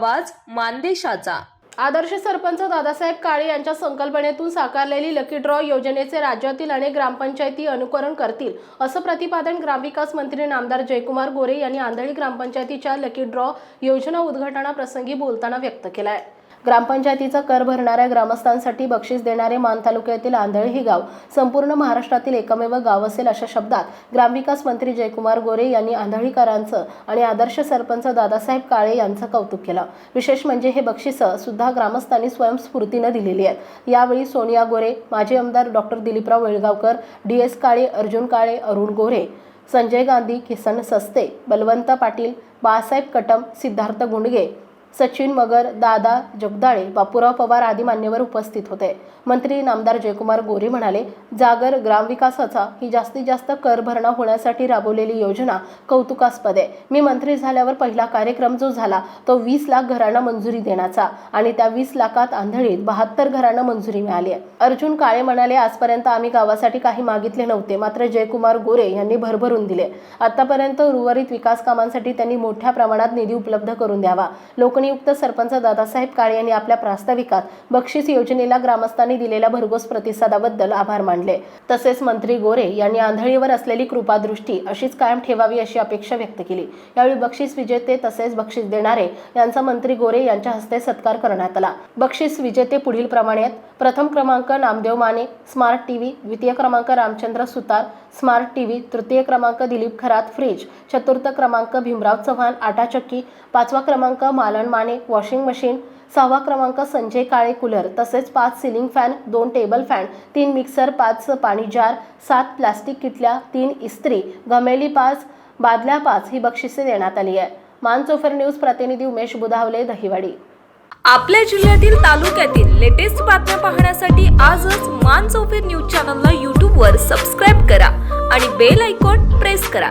आवाज मानदेशाचा. आदर्श सरपंच दादासाहेब काळे यांच्या संकल्पनेतून साकारलेली लकी ड्रॉ योजनेचे राज्यातील अनेक ग्रामपंचायती अनुकरण करतील असं प्रतिपादन ग्रामविकास मंत्री नामदार जयकुमार गोरे यांनी आंधळी ग्रामपंचायतीच्या लकी ड्रॉ योजना उद्घाटनाप्रसंगी बोलताना व्यक्त केला आहे ग्रामपंचायतीचा कर भरणाऱ्या ग्रामस्थांसाठी बक्षीस देणारे मान तालुक्यातील आंधळी हे गाव संपूर्ण महाराष्ट्रातील एकमेव गाव असेल अशा शब्दात ग्रामविकास मंत्री जयकुमार गोरे यांनी आंधळीकरांचं आणि आदर्श सरपंच दादासाहेब काळे यांचं कौतुक केलं. विशेष म्हणजे हे बक्षिसं सुद्धा ग्रामस्थांनी स्वयंस्फूर्तीनं दिलेली आहेत. यावेळी सोनिया गोरे माजी आमदार doctor Diliprao Velgaonkar D S Kale Arjun Kale Arun Gore Sanjay Gandhi Kisan Saste Balwant Patil Balasaheb कटम Siddharth गुंडगे Sachin मगर दादा जगदाळे बापूराव पवार आदी मान्यवर उपस्थित होते. मंत्री नामदार जयकुमार गोरे म्हणाले जागर ग्रामविकासाचा ही जास्तीत जास्त कर भरणा होण्यासाठी राबवलेली योजना कौतुकास्पद आहे. मी मंत्री झाल्यावर पहिला कार्यक्रम जो झाला तो वीस लाख घरांना मंजुरी देण्याचा आणि त्या वीस लाखात आंधळीत बहात्तर घरांना मंजुरी मिळाली आहे. अर्जुन काळे म्हणाले आजपर्यंत आम्ही गावासाठी काही मागितले नव्हते मात्र जयकुमार गोरे यांनी भरभरून दिले. आतापर्यंत उर्वरित विकास कामांसाठी त्यांनी मोठ्या प्रमाणात निधी उपलब्ध करून द्यावा. लोक लोकनियुक्त सरपंच दादासाहेब काळे यांनी आपल्या प्रास्ताविकात बक्षीस योजनेला ग्रामस्थांनी दिलेल्या भरघोस प्रतिसादाबद्दल आभार मानले. तसेच मंत्री गोरे यांनी आंधळीवर असलेली कृपादृष्टी अशीच कायम ठेवावी अशी अपेक्षा व्यक्त केली. यावेळी बक्षीस विजेते तसेच बक्षीस देणारे यांचा मंत्री गोरे यांच्या हस्ते सत्कार करण्यात आला. बक्षीस विजेते पुढील प्रमाणे प्रथम क्रमांक नामदेव माने स्मार्ट टीव्ही द्वितीय क्रमांक रामचंद्र सुतार स्मार्ट टीव्ही तृतीय क्रमांक दिलीप खरात फ्रीज चतुर्थ क्रमांक भीमराव चव्हाण आटाचक्की पाचवा क्रमांक मालन माने वॉशिंग मशीन सहावा क्रमांक संजय काळे कूलर तसेच पाच सिलिंग फॅन दोन टेबल फॅन तीन मिक्सर पाच पाणी जार सात प्लास्टिक किटल्या तीन इस्त्री गमेली पाच बादल्या पाच ही बक्षिसे देण्यात आली आहे. मानचोफर न्यूज प्रतिनिधी उमेश बुधावले दहिवाडी. आपल्या जिल्ह्यातील तालुक्यातील लेटेस्ट बातम्या पाहण्यासाठी आजच मानचोफेर न्यूज चॅनलला यूट्यूबवर सबस्क्राईब करा आणि बेल आयकॉन प्रेस करा.